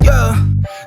Я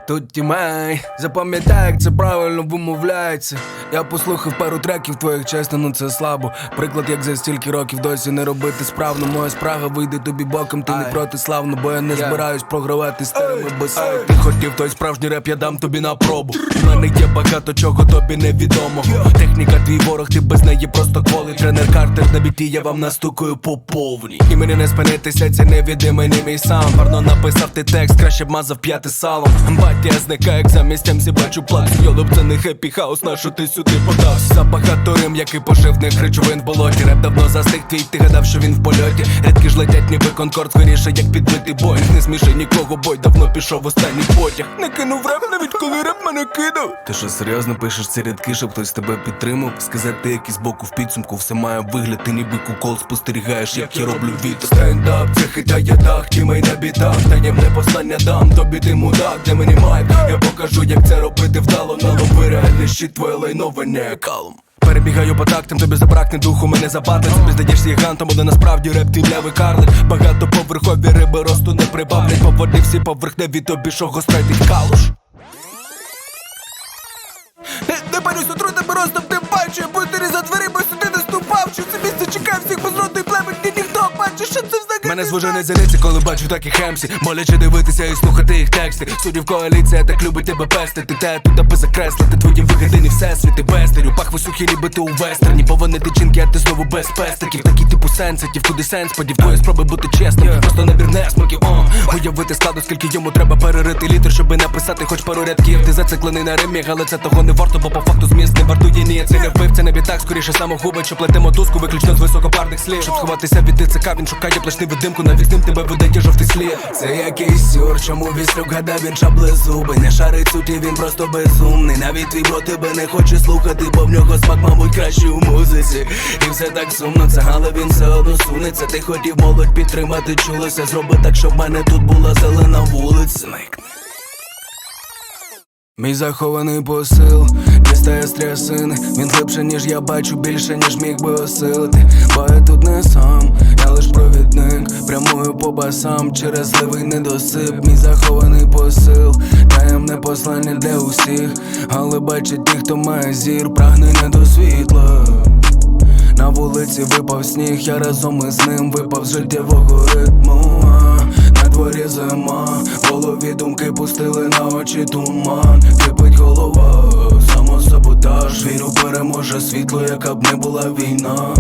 тут тімей, запам'ятай, як це правильно вимовляється. Я послухав пару треків твоїх, чесно, ну це слабо. Приклад, як за стільки років досі не робити справно. Моя спрага вийде тобі боком, ти не проти славно, бо я не збираюсь програвати старими басами. Ти хотів той справжній реп, я дам тобі на пробу. У мене є багато чого тобі невідомого. Техніка твій ворог, ти без неї просто кволий. Тренер Картер на біті, я вам настукаю по повній. І мені не спинитися, це невідимий не мій сам. Парно написав ти текст, краще б мазав п'яти салом. Батя зникає, як замість МС бачу плакс. Йолоп, це не хеппі хаус, на що ти сюди подався. подав багато рим, який поживних речовин в болоті. Реп давно застиг твій, ти гадав, що він в польоті. Рядки ж летять, ніби конкорд, скоріше, як підбитий бой. Не сміши нікого, бой давно пішов останній потяг. Не кинув реп, навіть коли реп мене кидав. Ти що серйозно пишеш ці рядки, щоб хтось тебе підтримав? Сказати якийсь боку в підсумку, все має вигляд, ти ніби кукол спостерігаєш, як я роблю від стендап, це хитає дах, тімей на бідах, таємне послання дам, тобі ти мудак, для мені майк? Я покажу, як це робити вдало, налови реальний щит, твоє лайнове не Перебігаю по тактам, тобі забракне духу, мене западне Собі здаєшся гігантом, але насправді реп ти лявий карлик Багато поверхові риби росту не прибавлять. По води всі поверхневі, тобі що гострайтить калуш не, не парюсь, утру тебе ростом тим паче Бутері за двері, бо сюди не ступав Що це місце чекає всіх безродний племень Ні ніхто бачить, що це взагалі Мене звужене зениці, коли бачу такі хемсі. Боляче дивитися і слухати їх тексти. Суддів коаліція так любить тебе пестити Те тут аби закреслити твої вигадини всесвіти Бездарю, пахви сухі, ніби ти у вестерні. Повинні тичинки, а ти знову без пестиків Такі типу сенситів, куди сенс подів? Твої спроби бути чесним, просто набір несмаків о. Уявити складу, скільки йому треба перерити літр, щоби написати хоч пару рядків. Ти зациклений на римі, але це того не варто, бо по факту зміст не вартує. Ні, це не вбивця, не бітак, скоріше самогубить, що плете мотузку виключно з високопарних слів. Щоб сховатися від ТЦК, він шукає плачний видимку, навіть ним тебе видає жовтий слід. Це якийсь сюр, чому віслюк гадав, він шаблезубий. Не шарить суті, він просто безумний. Навіть твій бро тебе не хоче слухати, бо в нього смак, мабуть, кращий у музиці. І все так сумно, це але він все одно сунеться. Ти хотів молодь підтримати, чулося, зроби так, щоб в мене тут була зелена вулиця. Мій захований посил дістає з трясини Він глибше, ніж я бачу, більше, ніж міг би осилити. Бо я тут не сам, я лиш провідник. Прямую по басам через зливий недосип. Мій захований посил, послання для усіх. Але бачить ті, хто має зір, прагнення до світла. На вулиці випав сніг, я разом із ним випав з життєвого ритму. На дворі зима, голові думки пустили на очі туман. Кипить голова, самосаботаж Віру переможе світло, яка б не була війна